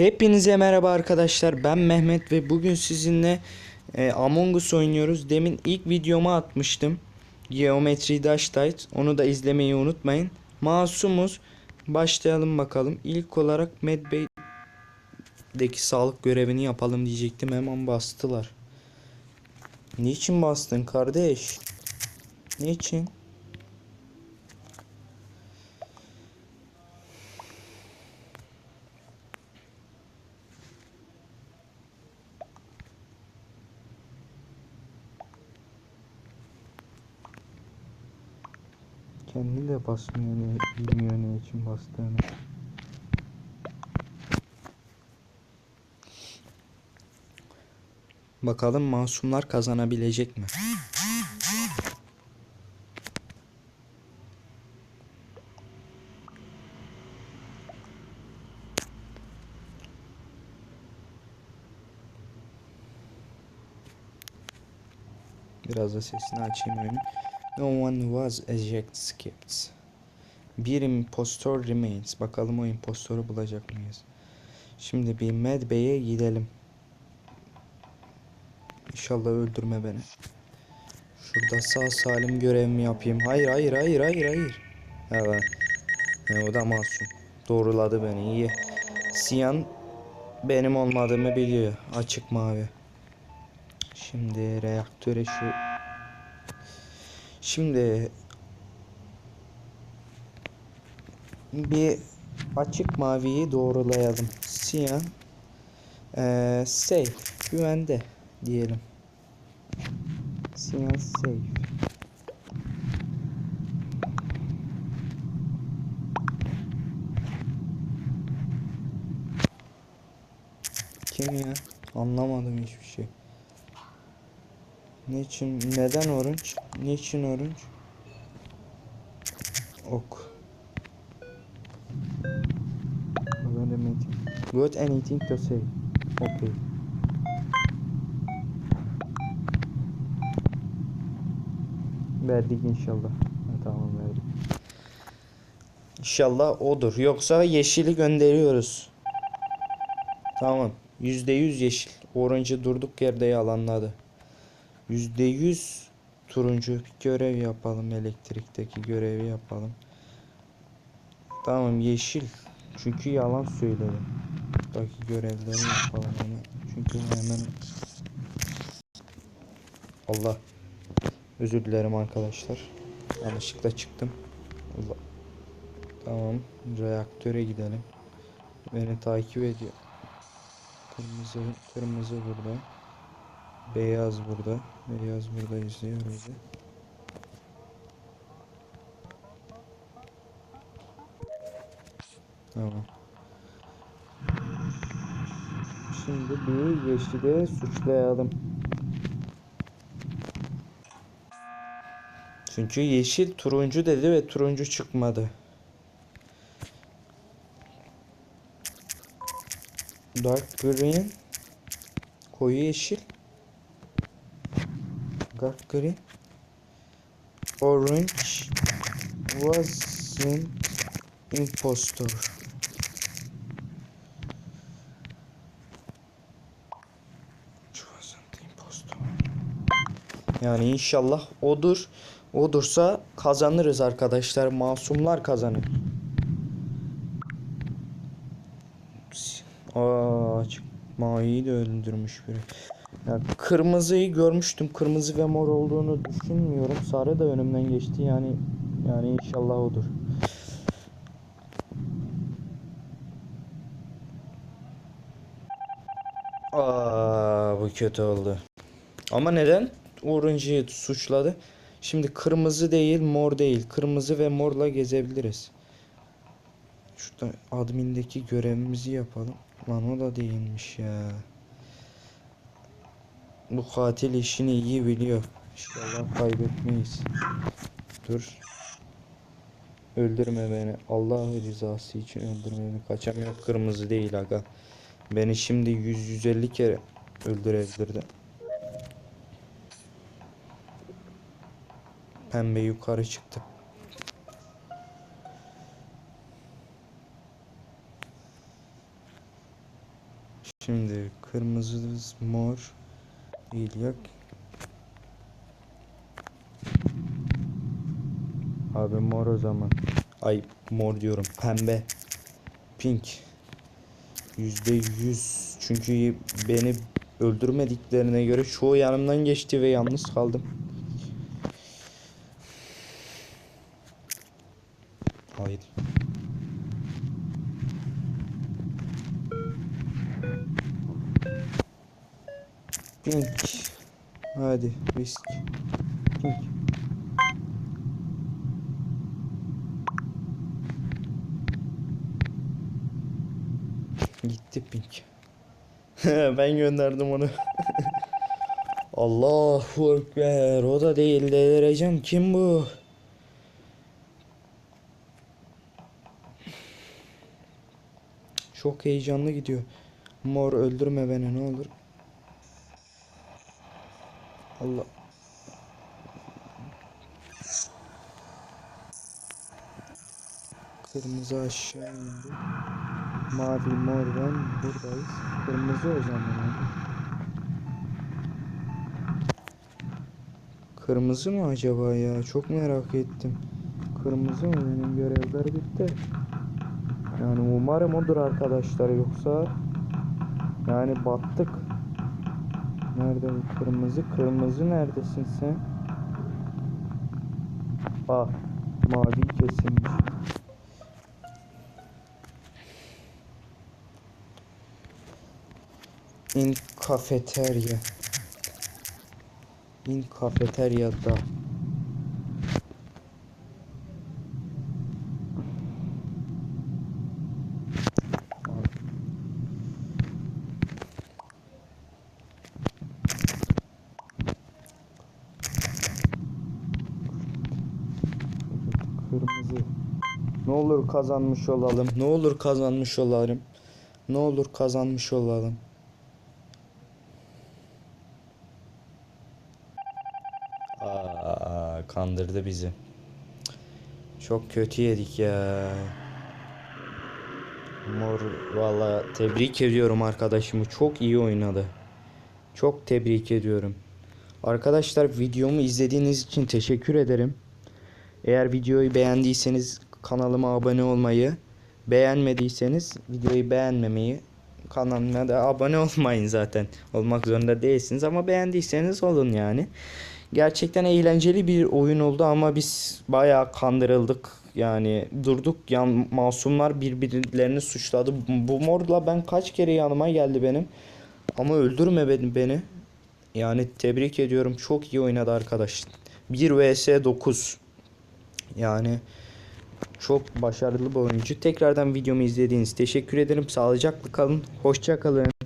Hepinize merhaba arkadaşlar. Ben Mehmet ve bugün sizinle e, Among Us oynuyoruz. Demin ilk videomu atmıştım. Geometry Dash Tight. Onu da izlemeyi unutmayın. Masumuz. Başlayalım bakalım. İlk olarak Medbay'deki sağlık görevini yapalım diyecektim. Hemen bastılar. Niçin bastın kardeş? Niçin? Kendi de basmıyor ne bilmiyor ne için bastığını. Bakalım masumlar kazanabilecek mi? Biraz da sesini açayım oyunu. No one was eject skipped. Bir impostor remains. Bakalım o impostoru bulacak mıyız? Şimdi bir Mad Bey'e gidelim. İnşallah öldürme beni. Şurada sağ salim görevimi yapayım. Hayır hayır hayır hayır hayır. Evet. He, o da masum. Doğruladı beni iyi. Siyan benim olmadığımı biliyor. Açık mavi. Şimdi reaktöre şu Şimdi bir açık maviyi doğrulayalım. Siyan eee safe güvende diyelim. Siyan safe. Kim ya? Anlamadım hiçbir şey. Niçin? Neden orange? Niçin orange? Ok. Got anything? Got anything to say? Okay. Verdik inşallah. Ha, tamam verdik. İnşallah odur. Yoksa yeşili gönderiyoruz. Tamam. Yüzde yüz yeşil. Orange'ı durduk yerde yalanladı. Yüzde yüz turuncu bir görev yapalım. Elektrikteki görevi yapalım. Tamam yeşil. Çünkü yalan söyledi. Buradaki görevleri yapalım onu. Çünkü hemen Allah özür dilerim arkadaşlar. Yanlışlıkla çıktım. Allah. Tamam. Reaktöre gidelim. Beni takip ediyor. Kırmızı kırmızı burada. Beyaz burada. Beyaz burada izliyor bizi. Tamam. Şimdi bir yeşili suçlayalım. Çünkü yeşil turuncu dedi ve turuncu çıkmadı. Dark green koyu yeşil green orange wasn't impostor. Yani inşallah odur. Odursa kazanırız arkadaşlar. Masumlar kazanır. Aa açık maviyi de öldürmüş biri ya kırmızıyı görmüştüm. Kırmızı ve mor olduğunu düşünmüyorum. Sarı da önümden geçti. Yani yani inşallah odur. Aa bu kötü oldu. Ama neden? Orange'ı suçladı. Şimdi kırmızı değil, mor değil. Kırmızı ve morla gezebiliriz. Şurada admindeki görevimizi yapalım. Lan o da değilmiş ya. Bu katil işini iyi biliyor. İnşallah kaybetmeyiz. Dur. Öldürme beni. Allah rızası için öldürme beni. Kaçamıyor. Kırmızı değil aga. Beni şimdi 100-150 kere öldürebilirdi. Pembe yukarı çıktı. Şimdi kırmızı mor değil yok. Abi mor o zaman. Ay mor diyorum. Pembe. Pink. Yüzde yüz. Çünkü beni öldürmediklerine göre çoğu yanımdan geçti ve yalnız kaldım. Hayır. Pink. Hadi risk. Pink. Gitti Pink. ben gönderdim onu. Allahu Ekber. O da değil delireceğim. Kim bu? Çok heyecanlı gidiyor. Mor öldürme beni ne olur. Allah. Kırmızı aşağı indi. Mavi mor ben buradayız. Kırmızı o zaman. abi. Kırmızı mı acaba ya? Çok merak ettim. Kırmızı mı? Benim görevler bitti. Yani umarım odur arkadaşlar yoksa yani battık. Nerede bu kırmızı? Kırmızı neredesin sen? Ah, mavi kesilmiş. In kafeterya. In kafeteryada. Kırmızı. Ne olur kazanmış olalım. Ne olur kazanmış olalım. Ne olur kazanmış olalım. Aa, kandırdı bizi. Çok kötü yedik ya. Mor valla tebrik ediyorum arkadaşımı. Çok iyi oynadı. Çok tebrik ediyorum. Arkadaşlar videomu izlediğiniz için teşekkür ederim. Eğer videoyu beğendiyseniz kanalıma abone olmayı, beğenmediyseniz videoyu beğenmemeyi, kanalıma da abone olmayın zaten. Olmak zorunda değilsiniz ama beğendiyseniz olun yani. Gerçekten eğlenceli bir oyun oldu ama biz bayağı kandırıldık. Yani durduk yan masumlar birbirlerini suçladı. Bu morla ben kaç kere yanıma geldi benim. Ama öldürme beni. Yani tebrik ediyorum. Çok iyi oynadı arkadaş. 1 vs 9. Yani çok başarılı bir oyuncu. Tekrardan videomu izlediğiniz teşekkür ederim. Sağlıcakla kalın. Hoşça kalın.